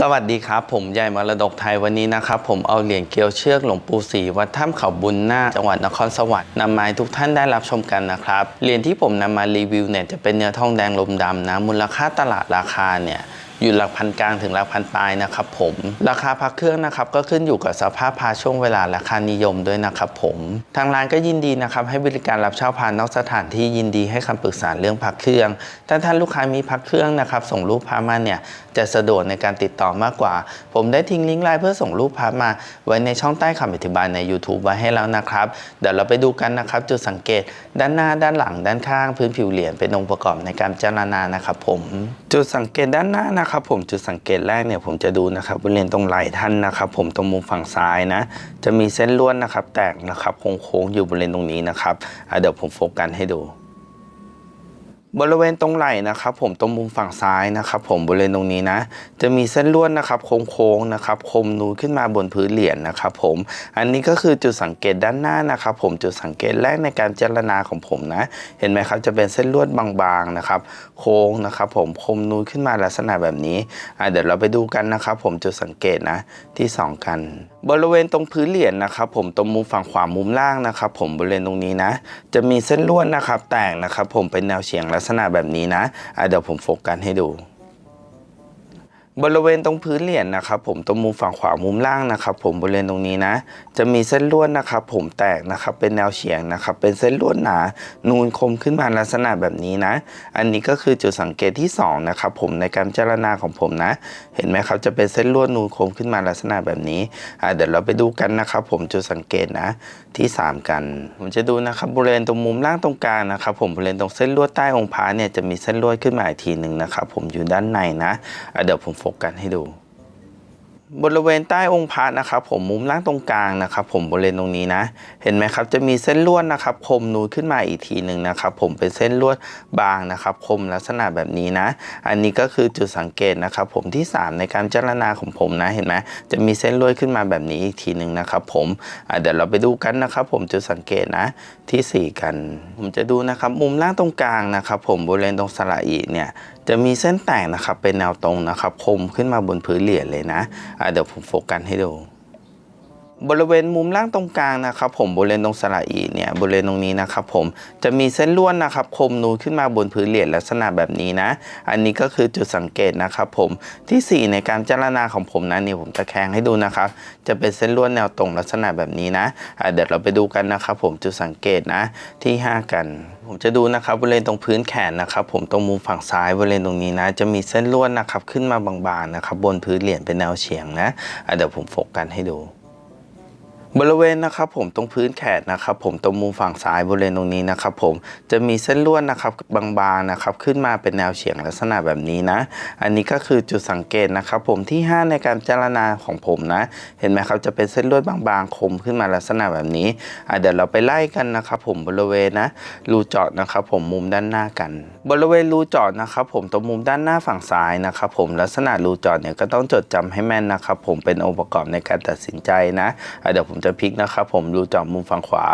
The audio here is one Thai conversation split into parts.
สวัสดีครับ ผมใหญ่มรดกไทยวันนี้นะครับ ผมเอาเหรียญเกลียวเชือกหลวงปู่ศรีวัดถ้ำเขาบุญนาจังหวัดนครสวรรค์นำมาให้ทุกท่านได้รับชมกันนะครับเหรียญที่ผมนำมารีวิวเนี่ยจะเป็นเนื้อทองแดงลมดำนะมูลค่าตลาดราคาเนี่ย อยู่หลักพันกลางถึงหลักพันปลายนะครับผม ราคาพักเครื่องนะครับก็ขึ้นอยู่กับสภาพพาช่วงเวลาราคานิยมด้วยนะครับผมทางร้านก็ยินดีนะครับให้บริการรับเช่าพานอกสถานที่ยินดีให้คำปรึกษาเรื่องพักเครื่อง ถ้าท่านลูกค้ามีพักเครื่องนะครับส่งรูปพามาเนี่ยจะสะดวกในการติดต่อมากกว่า ผมได้ทิ้งลิงก์ไลน์เพื่อส่งรูปพามา ไว้ในช่องใต้คำอธิบายใน YouTube ไว้ให้แล้วนะครับเดี๋ยวเราไปดูกันนะครับจุดสังเกตด้านหน้าด้านหลังด้านข้าง พื้นผิวเหรียญเป็นองค์ประกอบในการพิจรณานะครับผม จุดสังเกตด้านหน้านะครับผมจุดสังเกตแรกเนี่ยผมจะดูนะครับบริเวณตรงไหล่ท่านนะครับ ผมตรงมุมฝั่งซ้ายนะ จะมีเส้นลวดนะครับ แตกนะครับโค้งๆอยู่บริเวณตรงนี้นะครับเดี๋ยวผมโฟกัสให้ดู บริเวณตรงไหล่นะครับผมตรงมุมฝั่งซ้ายนะครับผมบริเวณตรงนี้นะ จะมีเส้นลวดนะครับโค้งๆนะครับคมนูนขึ้นมาบนพื้นเหรียญนะครับผมอันนี้ก็คือจุดสังเกตด้านหน้านะครับผมจุดสังเกตแรกในการเจรณาของผมนะ เห็นไหมครับจะเป็นเส้นลวดบางๆนะครับโค้งนะครับผมคมนูนขึ้นมาลักษณะแบบนี้เดี๋ยวเราไปดูกันนะครับผมจุดสังเกตนะที่สองกัน บริเวณตรงพื้นเหรียญนะครับ ผมตรงมุมฝั่งขวามุมล่างนะครับ ผมบริเวณตรงนี้นะ จะมีเส้นลวดนะครับ แต่งนะครับ ผมเป็นแนวเฉียงลักษณะแบบนี้นะะเดี๋ยวผมโฟกัสให้ดู บริเวณตรงพื้นเหรียญนะครับผมตรงมุมฝั่งขวามุมล่างนะครับผมบริเวณตรงนี้นะ จะมีเส้นลวดนะครับผมแตกนะครับเป็นแนวเฉียงนะครับเป็นเส้นลวดหนา นูนคมขึ้นมาลักษณะแบบนี้นะ อันนี้ก็คือจุดสังเกตที่สองนะครับผมในการเจารณาของผมนะ เห็นไหมครับจะเป็นเส้นลวดนูนคมขึ้นมาลักษณะแบบนี้อะเดี๋ยวเราไปดูกันนะครับผมจุดสังเกตนะที่สามกัน ผมจะดูนะครับบริเวณตรงมุมล่างตรงกลางนะครับผมบริเวณตรงเส้นลวดใต้องค์พระเนี่ยจะมีเส้นลวดขึ้นมาอีกทีหนึ่งนะครับผมอยู่ด้านในนะเดี๋ยวผมฟกัสให้ดู บริเวณใต้องค์พระนะครับ ผมมุมล่างตรงกลางนะครับ ผมบริเวณตรงนี้นะ เห็นไหมครับจะมีเส้นลวดนะครับคมนูนขึ้นมาอีกทีหนึ่งนะครับ ผมเป็นเส้นลวดบางนะครับ คมลักษณะแบบนี้นะ อันนี้ก็คือจุดสังเกตนะครับ ผมที่ 3 ในการเจรณาของผมนะเห็นไหมจะมีเส้นลวดขึ้นมาแบบนี้อีกทีหนึ่งนะครับ ผมเดี๋ยวเราไปดูกันนะครับ ผมจุดสังเกตนะที่ 4 กัน ผมจะดูนะครับ มุมล่างตรงกลางนะครับ ผมบริเวณตรงสระอีเนี่ย จะมีเส้นแตกนะครับเป็นแนวตรงนะครับคมขึ้นมาบนพื้นเหรียญเลยนะะเดี๋ยวผมโฟกัสให้ดู บริเวณมุมล่างตรงกลางนะครับผมบริเวณตรงสระอีเนี่ยบริเวณตรงนี้นะครับผมจะมีเส้นลวดนะครับคมนูนขึ้นมาบนพื้นเหรียญลักษณะแบบนี้นะ อันนี้ก็คือจุดสังเกตนะครับผมที่ 4 ในการจารณาของผมนะนี่ผมตะแคงให้ดูนะครับจะเป็นเส้นลวดแนวตรงลักษณะแบบนี้นะะเดี๋ยวเราไปดูกันนะครับผมจุดสังเกตนะที่ 5 กันผมจะดูนะครับบริเวณตรงพื้นแขนนะครับผมตรงมุมฝั่งซ้ายบริเวณตรงนี้นะ จะมีเส้นลวดนะครับขึ้นมาบางๆนะครับบนพื้นเหรียญเป็นแนวเฉียงนะะเดี๋ยวผมโฟกัสให้ดู บริเวณนะครับผมตรงพื้นแขนนะครับผมตรงมุมฝั่งซ้ายบริเวณตรงนี้นะครับผมจะมีเส้นลวดนะครับบางๆนะครับขึ้นมาเป็นแนวเฉียงลักษณะแบบนี้นะ อันนี้ก็คือจุดสังเกตนะครับผมที่ 5 ในการเจารณาของผมนะ เห็นไหมครับจะเป็นเส้นลวดบางๆคมขึ้นมาลักษณะแบบนี้อะเดี๋ยวเราไปไล่กันนะครับผมบริเวณนะรูเจาะนะครับผมมุมด้านหน้ากัน บริเวณรูเจาะนะครับผมตรงมุมด้านหน้าฝั่งซ้ายนะครับผมลักษณะรูเจาะเนี่ยก็ต้องจดจำให้แม่นนะครับผมเป็นองค์ประกอบในการตัดสินใจนะอะเดี๋ยวผมจะพลิกนะครับผมรูเจาะมุมฝั่งขวา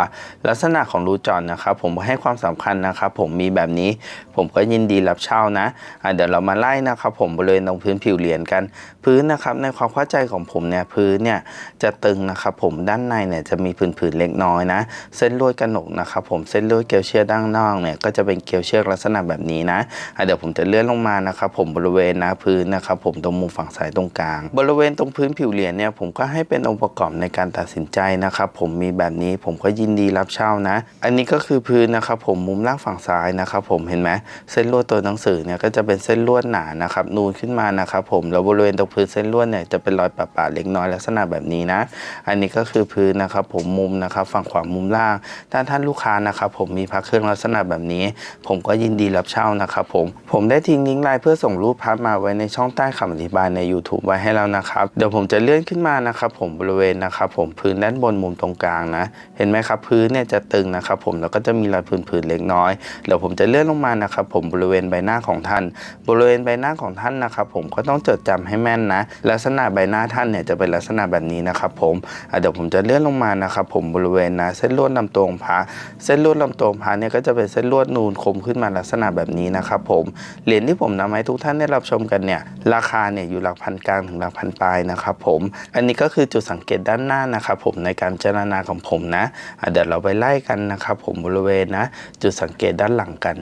ลักษณะของรูเจาะนะครับผมให้ความสำคัญนะครับผมมีแบบนี้ผมก็ยินดีรับเช่านะะเดี๋ยวเรามาไล่นะครับผมบริเวณตรงพื้นผิวเหรียญกัน พื้นนะครับในความเข้าใจของผมเนี่ยพื้นเนี่ยจะตึงนะครับผมด้านในเนี่ยจะมีผื่นๆเล็กน้อยนะ เส้นลวดกระหนกนะครับผมเส้นลวดเกลียวเชือกด้านนอกเนี่ยก็จะเป็นเกลียวเชือกลักษณะแบบนี้นะะเดี๋ยวผมจะเลื่อนลงมานะครับผมบริเวณนะพื้นนะครับผมตรงมุมฝั่งซ้ายตรงกลาง บริเวณตรงพื้นผิวเหรียญเนี่ยผมก็ให้เป็นองค์ประกอบในการตัดสินใจนะครับ ผมมีแบบนี้ผมก็ยินดีรับเช่านะ อันนี้ก็คือพื้นนะครับ ผมมุมล่างฝั่งซ้ายนะครับผมเห็นไหมเส้นลวดตัวหนังสือเนี่ยก็จะเป็นเส้นลวดหนานะครับนูนขึ้นมานะครับ ผมแล้วบริเวณตรงพื้นเส้นลวดเนี่ยจะเป็นรอยปะๆเล็กน้อยลักษณะแบบนี้นะ อันนี้ก็คือพื้นนะครับ ผมมุมนะครับ ฝั่งขวามุมล่างถ้าท่านลูกค้านะครับ ผมมีพักเครื่องลักษณะแบบนี้ ผมก็ยินดีรับเช่านะครับ ผมผมได้ทิ้งลิงก์ไลน์เพื่อส่งรูปพับมาไว้ในช่องใต้คำอธิบายใน YouTube ไว้ให้แล้วนะครับ เดี๋ยวผมจะเลื่อนขึ้นมานะครับ ผมบริเวณนะครับ ผมพื้นด้านานบนมุมตรงกลางนะ เห็นไหมครับพื้นเนี่ยจะตึงนะครับ ผมแล้วก็จะมีรอยผื่นๆเล็กน้อยเดี๋ยวผมจะเลื่อนลงมานะครับ ผมบริเวณใบหน้าของท่าน บริเวณใบหน้าของท่านนะครับ ผมก็ต้องจดจำให้แม่นนะ ลักษณะใบหน้าท่านเนี่ยจะเป็นลักษณะแบบนี้นะครับ ผมเดี๋ยวผมจะเลื่อนลงมานะครับ ผมบริเวณนะเส้นลวดลำตัวองพระเส้นลวดลำตัวองพระเนี่ยก็จะเป็นเส้นลวดนูนคมขึ้นมาลักษณะแบบนี้นะครับผมเหรียญที่ผมนำมาให้ทุกท่านได้รับชมกันเนี่ยราคาเนี่ยอยู่หลักพันกลางถึงหลักพันปลายนะครับผมอันนี้ก็คือจุดสังเกตด้านหน้านะครับผมในการเจรณาของผมนะเดี๋ยวเราไปไล่กันนะครับ ผมบริเวณนะ จุดสังเกตด้านหลังกัน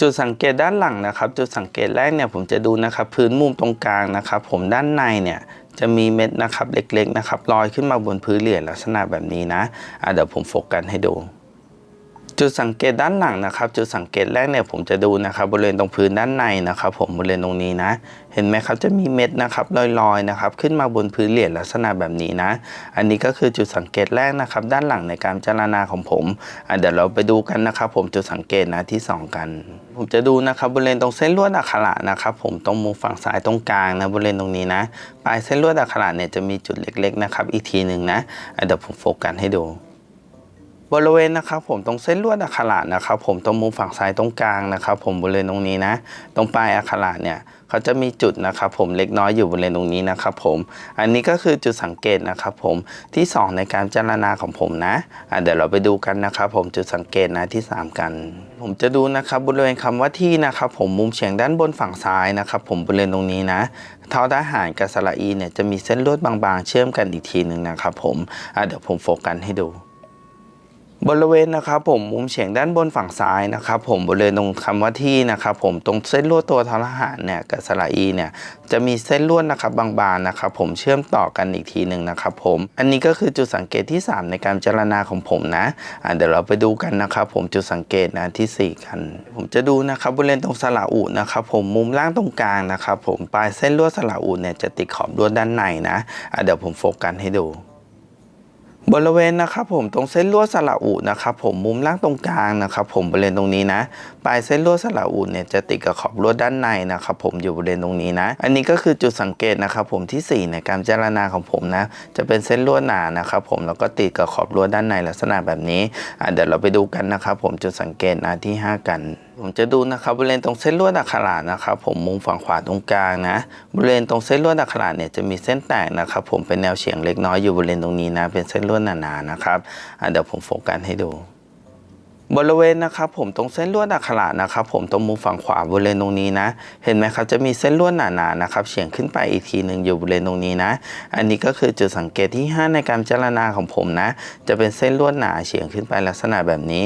จุดสังเกตด้านหลังนะครับ จุดสังเกตแรกเนี่ยผมจะดูนะครับ พื้นมุมตรงกลางนะครับ ผมด้านในเนี่ยจะมีเม็ดนะครับเล็กๆนะครับลอยขึ้นมาบนพื้นเหรียญลักษณะแบบนี้นะะเดี๋ยวผมโฟกัสให้ดู จุดสังเกตด้านหลังนะครับ จุดสังเกตแรกเนี่ยผมจะดูนะครับบริเวณตรงพื้นด้านในนะครับ ผมบริเวณตรงนี้นะ เห็นไหมครับจะมีเม็ดนะครับลอยๆนะครับขึ้นมาบนพื้นเหรียญลักษณะแบบนี้นะ อันนี้ก็คือจุดสังเกตแรกนะครับ ด้านหลังในการเจรณาของผมเดี๋ยวเราไปดูกันนะครับ ผมจุดสังเกตนะที่สองกัน ผมจะดูนะครับบริเวณตรงเส้นลวดอักขระนะครับ ผมตรงมุมฝั่งซ้ายตรงกลางนะบริเวณตรงนี้นะปลายเส้นลวดอักขระเนี่ยจะมีจุดเล็ก ๆ นะครับ อีกทีหนึ่งนะเดี๋ยวผมโฟกัสให้ดู บริเวณนะครับผมตรงเส้นลวดอักขระนะครับผมตรงมุมฝั่งซ้ายตรงกลางนะครับผมบริเวณตรงนี้นะ ตรงปลายอักขระเนี่ยเขาจะมีจุดนะครับผมเล็กน้อยอยู่บริเวณตรงนี้นะครับผมอันนี้ก็คือจุดสังเกตนะครับผมที่สองในการเจรณาของผมนะะเดี๋ยวเราไปดูกันนะครับผมจุดสังเกตนะที่สามกัน ผมจะดูนะครับบริเวณคำว่าที่นะครับผมมุมเฉียงด้านบนฝั่งซ้ายนะครับผมบริเวณตรงนี้นะเท้าทหารกับสระอีเนี่ยจะมีเส้นลวดบางๆ เชื่อมกันอีกทีหนึ่งนะครับผมเดี๋ยวผมโฟกัสให้ดู บริเวณนะครับผมมุมเฉียงด้านบนฝั่งซ้ายนะครับผมบริเวณตรงคำว่าที่นะครับผมตรงเส้นลวดตัวทรหารเนี่ยกับสระอีเนี่ยจะมีเส้นลวดนะครับบางๆนะครับผมเชื่อมต่อกันอีกทีหนึ่งนะครับผมอันนี้ก็คือจุดสังเกตที่ 3 ในการเจรณาของผมนะอะเดี๋ยวเราไปดูกันนะครับผมจุดสังเกตนะที่ 4 กัน ผมจะดูนะครับบริเวณตรงสระอุนะครับผมมุมล่างตรงกลางนะครับผมปลายเส้นลวดสระอุเนี่ยจะติดขอบลวดด้านในนะอะเดี๋ยวผมโฟกัสให้ดู บริเวณนะครับผมตรงเส้นลวดสระอุนะครับผมมุมล่างตรงกลางนะครับผมบริเวณตรงนี้นะปลายเส้นลวดสระอุเนี่ยจะติดกับขอบลวดด้านในนะครับผมอยู่บริเวณตรงนี้นะ อันนี้ก็คือจุดสังเกตนะครับผมที่4ในการเจรณาของผมนะจะเป็นเส้นลวดหนานะครับผมแล้วก็ติดกับขอบลวดด้านในลักษณะแบบนี้เดี๋ยวเราไปดูกันนะครับผมจุดสังเกตนะที่ 5 กัน ผมจะดูนะครับบริเวณตรงเส้นลวดอักขระนะครับ ผมมุมฝั่งขวาตรงกลางนะบริเวณตรงเส้นลวดอักขระเนี่ยจะมีเส้นแตกนะครับ ผมเป็นแนวเฉียงเล็กน้อยอยู่บริเวณตรงนี้นะ เป็นเส้นลวดหนาๆนะครับเดี๋ยวผมโฟกัสให้ดู บริเวณนะครับผมตรงเส้นลวดอักขระนะครับผมตรงมุมฝั่งขวาบริเวณตรงนี้นะ เห็นไหมครับจะมีเส้นลวดหนาๆนะครับเฉียงขึ้นไปอีกทีหนึ่งอยู่บริเวณตรงนี้นะ อันนี้ก็คือจุดสังเกตที่ 5 ในการเจรณาของผมนะ จะเป็นเส้นลวดหนาเฉียงขึ้นไปลักษณะแบบนี้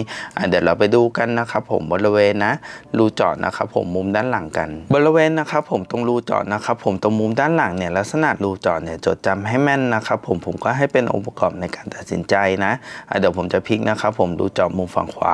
เดี๋ยวเราไปดูกันนะครับผมบริเวณนะรูเจาะนะครับผมมุมด้านหลังกัน บริเวณนะครับผมตรงรูเจาะนะครับผมตรงมุมด้านหลังเนี่ยลักษณะรูเจาะเนี่ยจดจำให้แม่นนะครับผมผมก็ให้เป็นองค์ประกอบในการตัดสินใจนะอะเดี๋ยวผมจะพลิกนะครับผมรูเจาะมุมฝั่งขวา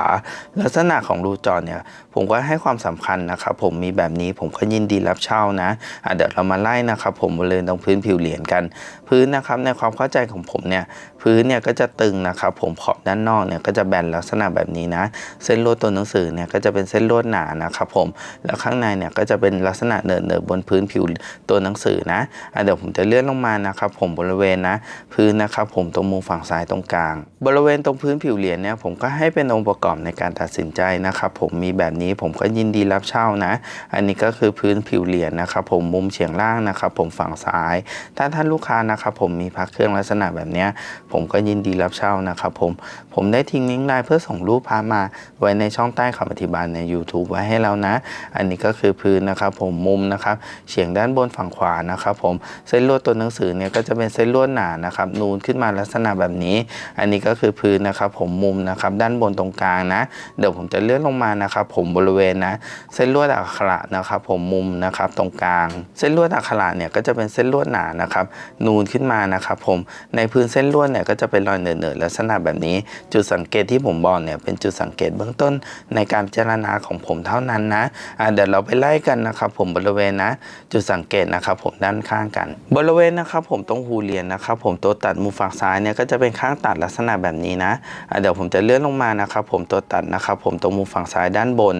ลักษณะของรูจาะเนี่ยผมก็ให้ความสำคัญนะครับผมมีแบบนี้ผมก็ยินดีรับเช่านะอะเดี๋ยวเรามาไล่นะครับผมบริเวณตรงพื้นผิวเหรียญกัน พื้นนะครับในความเข้าใจของผมเนี่ยพื้นเนี่ยก็จะตึงนะครับผมขอบด้านนอกเนี่ยก็จะแบนลักษณะแบบนี้นะ เส้นลวดตัวหนังสือเนี่ยก็จะเป็นเส้นลวดหนานะครับผมแล้วข้างในเนี่ยก็จะเป็นลักษณะเนิร์เนิร์บนพื้นผิวตัวหนังสือนะอะเดี๋ยวผมจะเลื่อนลงมานะครับผมบริเวณนะพื้นนะครับผมตรงมุมฝั่งซ้ายตรงกลาง บริเวณตรงพื้นผิวเหรียญเนี่ยผมก็ให้เป็นองค์ประกอบในการตัดสินใจนะครับผมมีแบบนี้ผมก็ยินดีรับเช่านะ อันนี้ก็คือพื้นผิวเหรียญนะครับผมมุมเฉียงล่างนะครับผมฝั่งซ้าย ถ้าท่านลูกค้านะครับผมมีพักเครื่องลักษณะแบบนี้ผมก็ยินดีรับเช่านะครับผมผมได้ทิ้งลิงก์ไลน์เพื่อส่งรูปพามาไว้ในช่องใต้คำอธิบายใน YouTube ไว้ให้แล้วนะ อันนี้ก็คือพื้นนะครับผมมุมนะครับเฉียงด้านบนฝั่งขวานะครับผมเส้นลวดตัวหนังสือเนี่ยก็จะเป็นเส้นลวดหนานะครับนูนขึ้นมาลักษณะแบบนี้ อันนี้ก็คือพื้นนะครับผมมุมนะครับด้านบนตรงกลางนะ เดี๋ยวผมจะเลื่อนลงมานะครับ ผมบริเวณนะ เส้นลวดอักขระนะครับ ผมมุมนะครับตรงกลาง เส้นลวดอักขระเนี่ยก็จะเป็นเส้นลวดหนานะครับ นูนขึ้นมานะครับ ผมในพื้นเส้นลวดเนี่ยก็จะเป็นรอยเหนือๆลักษณะแบบนี้ จุดสังเกตที่ผมบอกเนี่ยเป็นจุดสังเกตเบื้องต้นในการพิจารณาของผมเท่านั้นนะะเดี๋ยวเราไปไล่กันนะครับ ผมบริเวณนะ จุดสังเกตนะครับ ผมด้านข้างกัน บริเวณนะครับผมตรงหูเหรียญนะครับ ผมตัวตัดมุมฝั่งซ้ายเนี่ยก็จะเป็นข้างตัดลักษณะแบบนี้นะะเดี๋ยวผมจะเลื่อนลงมานะครับ ผมผมตัวตัดนะครับผมตรงมุมฝั่งซ้ายด้านบน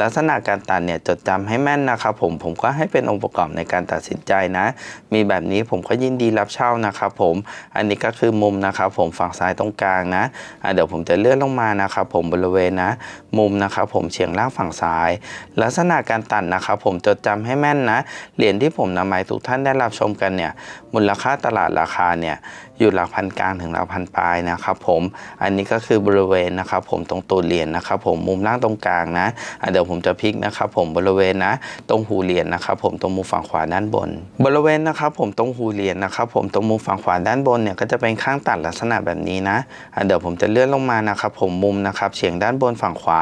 ลักษณะการตัดเนี่ยจดจำให้แม่นนะครับผมผมก็ให้เป็นองค์ประกอบในการตัดสินใจนะ มีแบบนี้ผมก็ยินดีรับเช่านะครับผมอันนี้ก็คือมุมนะครับผมฝั่งซ้ายตรงกลางนะะเดี๋ยวผมจะเลื่อนลงมานะครับผมบริเวณนะ มุมนะครับผมเฉียงล่างฝั่งซ้าย ลักษณะการตัดนะครับผมจดจำให้แม่นนะเหรียญที่ผมนำมาให้ทุกท่านได้รับชมกันเนี่ยมูลค่าตลาดราคาเนี่ย อยู่หลักพันกลางถึงหลักพันปลายนะครับผมอันนี้ก็คือบริเวณนะครับผมตรงตัวเหรียญนะครับผมมุมล่างตรงกลางนะเดี๋ยวผมจะพลิกนะครับผมบริเวณนะตรงหูเหรียญนะครับผมตรงมุมฝั่งขวาด้านบน บริเวณนะครับผมตรงหูเหรียญนะครับผมตรงมุมฝั่งขวาด้านบนเนี่ยก็จะเป็นข้างตัดลักษณะแบบนี้นะเดี๋ยวผมจะเลื่อนลงมานะครับผมมุมนะครับเฉียงด้านบนฝั่งขวา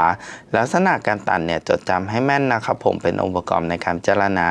ลักษณะการตัดเนี่ยจดจำให้แม่นนะครับผมเป็นองค์ประกอบในการพิจารณา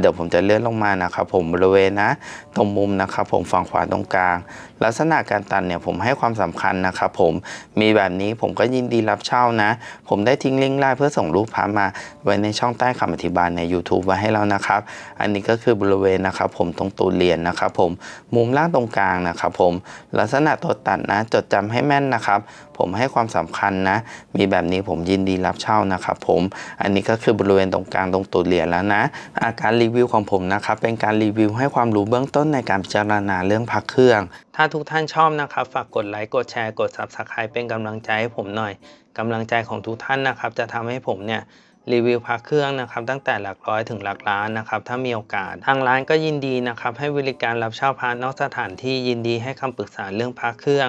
เดี๋ยวผมจะเลื่อนลงมานะครับผมบริเวณนะ ตรงมุมนะครับผมฝั่งขวาตรงกลางลักษณะการตัดเนี่ยผมให้ความสำคัญนะครับผมมีแบบนี้ผมก็ยินดีรับเช่านะ ผมได้ทิ้งลิงก์ไลน์เพื่อส่งรูปพามาไว้ในช่องใต้คำอธิบายใน YouTube ไว้ให้แล้วนะครับ อันนี้ก็คือบริเวณนะครับผมตรงตูเหรียญนะครับผมมุมล่างตรงกลางนะครับผมลักษณะตัวตัดนะ จดจำให้แม่นนะครับผมให้ความสำคัญนะ มีแบบนี้ผมยินดีรับเช่านะครับผม อันนี้ก็คือบริเวณตรงกลางตรงตูดเหรียญแล้วนะอาการรีวิวของผมนะครับ เป็นการรีวิวให้ความรู้เบื้องต้นในการพิจารณาเรื่องพักเครื่องถ้าทุกท่านชอบนะครับ ฝากกดไลค์กดแชร์กด Subscribe เป็นกำลังใจให้ผมหน่อยกำลังใจของทุกท่านนะครับ จะทำให้ผมเนี่ยรีวิวพักเครื่องนะครับตั้งแต่หลักร้อยถึงหลักล้านนะครับถ้ามีโอกาส ทางร้านก็ยินดีนะครับให้บริการรับเช่าพาร์ทนอกสถานที่ยินดีให้คำปรึกษาเรื่องพักเครื่อง